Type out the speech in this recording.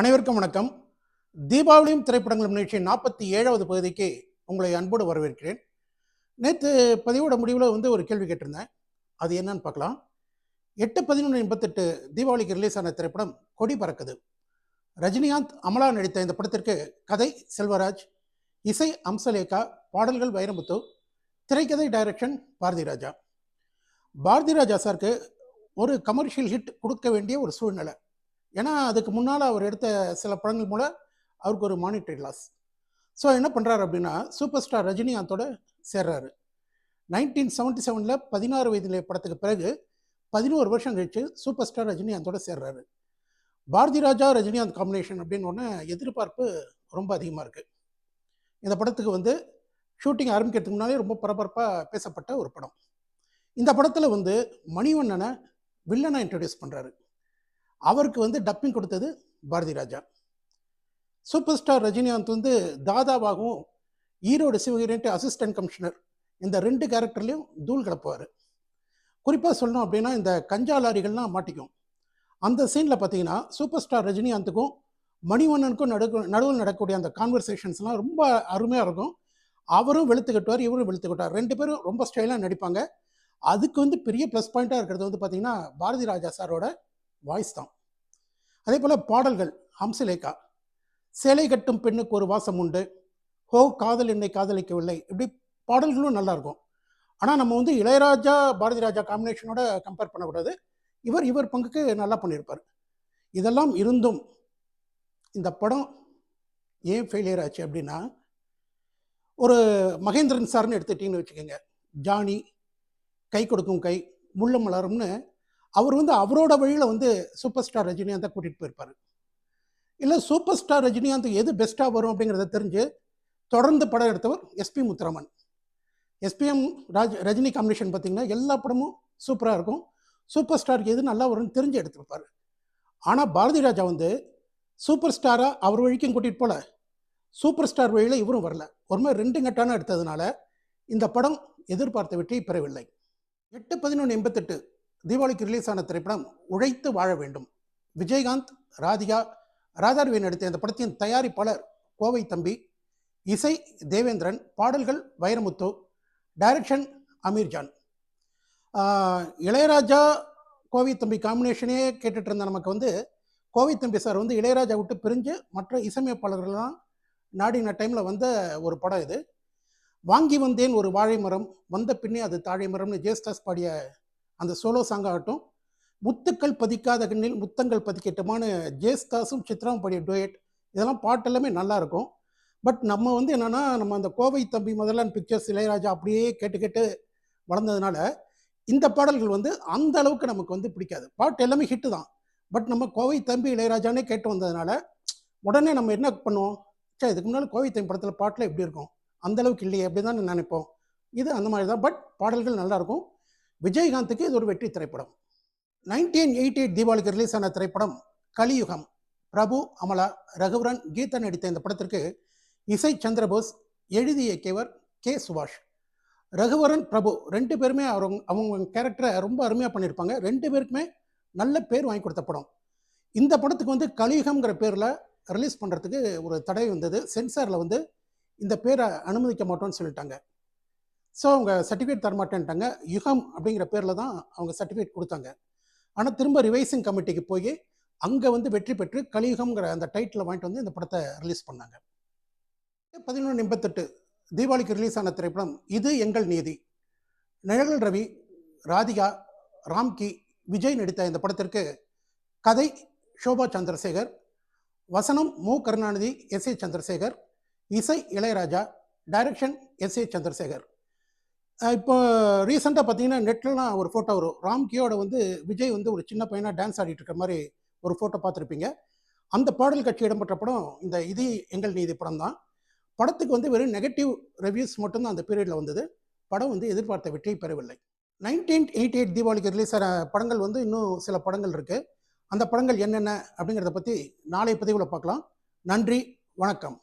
அனைவருக்கும் வணக்கம். தீபாவளியும் திரைப்படங்களும் நிகழ்ச்சி நாற்பத்தி ஏழாவது பகுதிக்கு உங்களை அன்போடு வரவேற்கிறேன். நேற்று பதிவோட முடிவில் வந்து ஒரு கேள்வி கேட்டிருந்தேன். அது என்னன்னு பார்க்கலாம். எட்டு பதினொன்று எண்பத்தெட்டு தீபாவளிக்கு ரிலீஸ் ஆன திரைப்படம் கொடி பறக்குது. ரஜினிகாந்த் அமலா நடித்த இந்த படத்திற்கு கதை செல்வராஜ் இசை அம்சலேகா பாடல்கள் வைரமுத்து திரைக்கதை டைரக்ஷன் பாரதி ராஜா. பாரதி ராஜா சாருக்கு ஒரு கமர்ஷியல் ஹிட் கொடுக்க வேண்டிய ஒரு சூழ்நிலை. ஏன்னா அதுக்கு முன்னால் அவர் எடுத்த சில படங்கள் மூலம் அவருக்கு ஒரு மானிட்டரி லாஸ். ஸோ என்ன பண்ணுறாரு அப்படின்னா சூப்பர் ஸ்டார் ரஜினிகாந்தோட சேர்றாரு. நைன்டீன் செவன்ட்டி செவனில் பதினாறு வயதிலே படத்துக்கு பிறகு பதினோரு வருஷம் கழித்து சூப்பர் ஸ்டார் ரஜினிகாந்தோட சேர்றாரு. பாரதி ராஜா ரஜினிகாந்த் காம்பினேஷன் அப்படின்னு ஒன்று எதிர்பார்ப்பு ரொம்ப அதிகமாக இருக்குது இந்த படத்துக்கு வந்து ஷூட்டிங் ஆரம்பிக்கிறதுக்கு முன்னாலே ரொம்ப பரபரப்பாக பேசப்பட்ட ஒரு படம். இந்த படத்தில் வந்து மணிவண்ணனை வில்லனை இன்ட்ரடியூஸ் பண்ணுறாரு அவருக்கு வந்து டப்பிங் கொடுத்தது பாரதி ராஜா. சூப்பர் ஸ்டார் ரஜினிகாந்த் வந்து தாதாவாகவும் ஈரோடு சிவகிரின்ட்டு அசிஸ்டன்ட் கமிஷனர் இந்த ரெண்டு கேரக்டர்லையும் தூள் கிளப்புவார் குறிப்பாக சொல்லணும் அப்படின்னா இந்த கஞ்சா லாரிகள்லாம் மாட்டிக்கும். அந்த சீனில் பார்த்தீங்கன்னா சூப்பர் ஸ்டார் ரஜினிகாந்துக்கும் மணிவண்ணனுக்கும் நடு நடுவில் நடக்கக்கூடிய அந்த கான்வர்சேஷன்ஸ்லாம் ரொம்ப அருமையாக இருக்கும். அவரும் வெளுத்துக்கிட்டுவார் இவரும் வெளுத்துக்கிட்டார் ரெண்டு பேரும் ரொம்ப ஸ்டைலாக நடிப்பாங்க. அதுக்கு வந்து பெரிய ப்ளஸ் பாயிண்ட்டாக இருக்கிறது வந்து பார்த்தீங்கன்னா பாரதி ராஜா சாரோட வாய்ஸ் தான். அதே போல் பாடல்கள் ஹம்சலேகா சேலை கட்டும் பெண்ணுக்கு ஒரு வாசம் உண்டு. ஹோ காதல் என்னை காதலிக்கவில்லை. இப்படி பாடல்களும் நல்லா இருக்கும். ஆனால் நம்ம வந்து இளையராஜா பாரதி ராஜா காம்பினேஷனோட கம்பேர் பண்ணக்கூடாது. இவர் இவர் பங்குக்கு நல்லா பண்ணியிருப்பார். இதெல்லாம் இருந்தும் இந்த படம் ஏன் ஃபெயிலியர் ஆச்சு அப்படின்னா ஒரு மகேந்திரன் சார்னு எடுத்துட்டிங்கன்னு வச்சுக்கோங்க. ஜானி கை கொடுக்கும் கை முள்ள மலரும்னு அவர் வந்து அவரோட வழியில் வந்து சூப்பர் ஸ்டார் ரஜினிகாந்தை கூட்டிகிட்டு போயிருப்பார். இல்லை சூப்பர் ஸ்டார் ரஜினிகாந்த் எது பெஸ்ட்டாக வரும் அப்படிங்கிறத தெரிஞ்சு தொடர்ந்து படம் எடுத்தவர் S P Muthuraman. S P M Raj Rajini combination பார்த்தீங்கன்னா எல்லா படமும் சூப்பராக இருக்கும். சூப்பர் ஸ்டாருக்கு எது நல்லா வரும்னு தெரிஞ்சு எடுத்திருப்பார். ஆனால் பாரதி ராஜா வந்து சூப்பர் ஸ்டாராக அவர் வழிக்கும் கூட்டிகிட்டு போல. சூப்பர் ஸ்டார் வழியில் இவரும் வரல. ஒரு மாதிரி ரெண்டு கட்டான எடுத்ததுனால இந்த படம் எதிர்பார்த்த வெற்றியை பெறவில்லை. எட்டு பதினொன்று எண்பத்தெட்டு தீபாவளிக்கு ரிலீஸ் ஆன திரைப்படம் உழைத்து வாழ வேண்டும். விஜயகாந்த் ராதிகா ராதாரவி நடித்த இந்த படத்தின் தயாரிப்பாளர் கோவை தம்பி இசை தேவேந்திரன் பாடல்கள் வைரமுத்து டைரக்ஷன் அமீர்ஜான் இளையராஜா கோவை தம்பி காம்பினேஷனே கேட்டுட்டு இருந்த நமக்கு வந்து கோவை தம்பி சார் வந்து இளையராஜா விட்டு பிரிஞ்சு மற்ற இசையமைப்பாளர்கள்லாம் நாடின டைமில் வந்த ஒரு படம் இது. வாங்கி வந்தேன் ஒரு வாழை மரம் வந்த பின்னே அது தாழை மரம்னு ஜேஸ்டாஸ் பாடிய அந்த சோலோ சாங் ஆகட்டும். முத்துக்கள் பதிக்காத கண்ணில் முத்தங்கள் பதிக்கட்டுமான ஜேஸ்தாஸும் சித்ராவும் பாடிய டூயட் இதெல்லாம் பாட்டெல்லாமே நல்லாயிருக்கும் பட் நம்ம வந்து என்னென்னா நம்ம அந்த கோவை தம்பி முதலான் பிக்சர்ஸ் இளையராஜா அப்படியே கேட்டு கேட்டு வளர்ந்ததுனால இந்த பாடல்கள் வந்து அந்த அளவுக்கு நமக்கு வந்து பிடிக்காது. பாட்டு எல்லாமே ஹிட்டு தான். பட் நம்ம கோவை தம்பி இளையராஜானே கேட்டு வந்ததுனால உடனே நம்ம என்ன பண்ணுவோம்? சே இதுக்கு முன்னால் கோவை தம்பி படத்தில் பாட்டில் எப்படி இருக்கும்? அந்தளவுக்கு இல்லையே அப்படி தான் நினைப்போம். இது அந்த மாதிரி தான் பட் பாடல்கள் நல்லாயிருக்கும் விஜயகாந்துக்கு இது ஒரு வெற்றி திரைப்படம். நைன்டீன் எயிட்டி எயிட் தீபாவளிக்கு ரிலீஸ் ஆன திரைப்படம் கலியுகம். பிரபு அமலா ரகுவரன் கீதா நடித்த இந்த படத்திற்கு இசை சந்திரபோஸ் எழுதி இயக்கியவர் கே சுபாஷ். ரகுவரன் பிரபு ரெண்டு பேருமே அவங்க அவங்க கேரக்டரை ரொம்ப அருமையாக பண்ணியிருப்பாங்க. ரெண்டு பேருக்குமே நல்ல பேர் வாங்கி கொடுத்த படம். இந்த படத்துக்கு வந்து கலியுகம்ங்கிற பேரில் ரிலீஸ் பண்ணுறதுக்கு ஒரு தடை வந்தது. சென்சாரில் வந்து இந்த பேரை அனுமதிக்க மாட்டோம்னு சொல்லிட்டாங்க. ஸோ அவங்க சர்டிஃபிகேட் தரமாட்டேன்ட்டாங்க யுகம் அப்படிங்கிற பேரில் தான் அவங்க சர்டிஃபிகேட் கொடுத்தாங்க. ஆனால் திரும்ப ரிவைசிங் கமிட்டிக்கு போய் அங்கே வந்து வெற்றி பெற்று கலியுகம்ங்கிற அந்த டைட்டில் வாங்கிட்டு வந்து இந்த படத்தை ரிலீஸ் பண்ணாங்க. பதினொன்று எண்பத்தெட்டு தீபாவளிக்கு ரிலீஸ் ஆன திரைப்படம் இது எங்கள் நீதி. நிழல் ரவி ராதிகா ராம்கி விஜய் நடித்த இந்த படத்திற்கு கதை சோபா சந்திரசேகர் வசனம் மு. கருணாநிதி எஸ் ஏ சந்திரசேகர் இசை Ilaiyaraaja direction S A Chandrasekhar. இப்போ ரீசெண்டாக பார்த்தீங்கன்னா நெட்லலாம் ஒரு ஃபோட்டோ வரும். ராம்கியோட வந்து விஜய் வந்து ஒரு சின்ன பையனாக டான்ஸ் ஆடிட்டு இருக்க மாதிரி ஒரு ஃபோட்டோ பார்த்துருப்பீங்க. அந்த பாடல் கட்சி இடம்பெற்ற படம் இந்த இது எங்கள் நீதி படம் தான். படத்துக்கு வந்து வெறும் நெகட்டிவ் ரிவ்யூஸ் மட்டும்தான் அந்த பீரியடில் வந்தது. படம் வந்து எதிர்பார்த்த வெற்றியை பெறவில்லை. நைன்டீன் எயிட்டி எயிட் தீபாவளிக்கு ரிலீஸ் ஆன படங்கள் வந்து இன்னும் சில படங்கள் இருக்குது அந்த படங்கள் என்னென்ன அப்படிங்கிறத பற்றி நாளை பதிவில் பார்க்கலாம். நன்றி வணக்கம்.